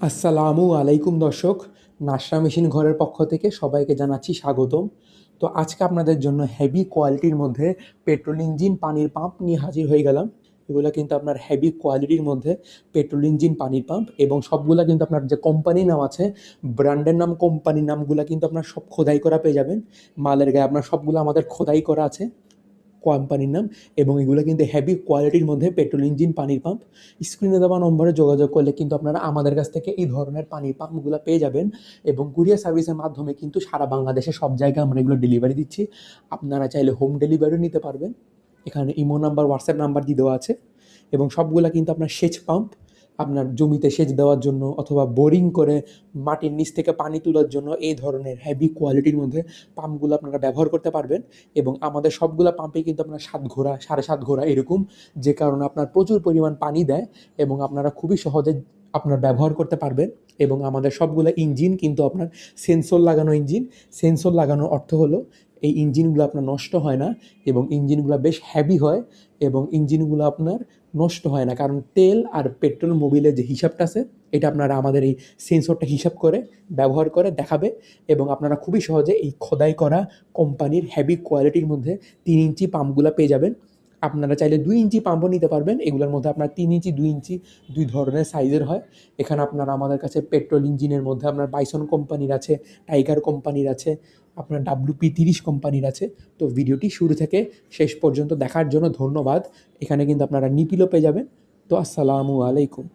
আসসালামু আলাইকুম দর্শক, নাসরা মেশিন ঘরের পক্ষ থেকে সবাইকে জানাচ্ছি স্বাগতম। তো আজকে আপনাদের জন্য হেভি কোয়ালিটির মধ্যে পেট্রোল ইঞ্জিন পানির পাম্প নিয়ে হাজির হয়ে গেলাম। এগুলো কিন্তু আপনার হেভি কোয়ালিটির মধ্যে পেট্রোল ইঞ্জিন পানির পাম্প এবং সবগুলা কিন্তু আপনার যে কোম্পানির নাম আছে ব্র্যান্ডের নাম কোম্পানির নামগুলো কিন্তু আপনার সব খোদাই করা পেয়ে যাবেন। মালের গায়ে আপনার সবগুলো আমাদের খোদাই করা আছে। কোম্পানির নাম এবং এগুলো কিন্তু হেভি কোয়ালিটির মধ্যে পেট্রোল ইঞ্জিন পানির পাম্প স্ক্রিনে দেওয়া নম্বরে যোগাযোগ করলে কিন্তু আপনারা আমাদের কাছ থেকে এই ধরনের পানির পাম্পগুলো পেয়ে যাবেন এবং কুরিয়ার সার্ভিসের মাধ্যমে কিন্তু সারা বাংলাদেশে সব জায়গায় আমরা এগুলো ডেলিভারি দিচ্ছি। আপনারা চাইলে হোম ডেলিভারিও নিতে পারবেন। এখানে ইমো নাম্বার হোয়াটসঅ্যাপ নাম্বার দিয়ে দেওয়া আছে এবং সবগুলা কিন্তু আপনার সেচ পাম্প আপনার জমিতে সেচ দেওয়ার জন্য অথবা বোরিং করে মাটির নিচ থেকে পানি তোলার জন্য এই ধরনের হেভি কোয়ালিটির মধ্যে পাম্পগুলো আপনারা ব্যবহার করতে পারবেন এবং আমাদের সবগুলো পাম্পে কিন্তু আপনার সাত ঘোড়া, সাড়ে সাত ঘোড়া এরকম যে কারণে আপনার প্রচুর পরিমাণ পানি দেয় এবং আপনারা খুবই সহজে আপনার ব্যবহার করতে পারবেন এবং আমাদের সবগুলো ইঞ্জিন কিন্তু আপনার সেন্সর লাগানো ইঞ্জিন। সেন্সর লাগানোর অর্থ হলো এই ইঞ্জিনগুলো আপনার নষ্ট হয় না এবং ইঞ্জিনগুলো বেশ হ্যাভি হয় এবং ইঞ্জিনগুলো আপনার নষ্ট হয় না। কারণ তেল আর পেট্রোল মোবিলের যে হিসাবটা আছে, এটা আপনারা আমাদের এই সেন্সরটা হিসাব করে, ব্যবহার করে দেখাবে এবং আপনারা খুবই সহজে এই খোদাই করা কোম্পানির হেভি কোয়ালিটির মধ্যে তিন ইঞ্চি পাম্পগুলো পেয়ে যাবেন। আপনারা চাইলে দুই ইঞ্চি পাম্পও নিতে পারবেন। এগুলোর মধ্যে আপনার তিন ইঞ্চি, দুই ইঞ্চি, দুই ধরনের সাইজের হয়। এখানে আপনারা আমাদের কাছে পেট্রোল ইঞ্জিনের মধ্যে আপনার বাইসন কোম্পানির আছে টাইগার কোম্পানির আছে আপনার ডাব্লুপি তিরিশ কোম্পানির আছে। তো ভিডিওটি শুরু থেকে শেষ পর্যন্ত দেখার জন্য ধন্যবাদ। এখানে কিন্তু আপনারা নিপিলও পেয়ে যাবেন। তো আসসালামু আলাইকুম।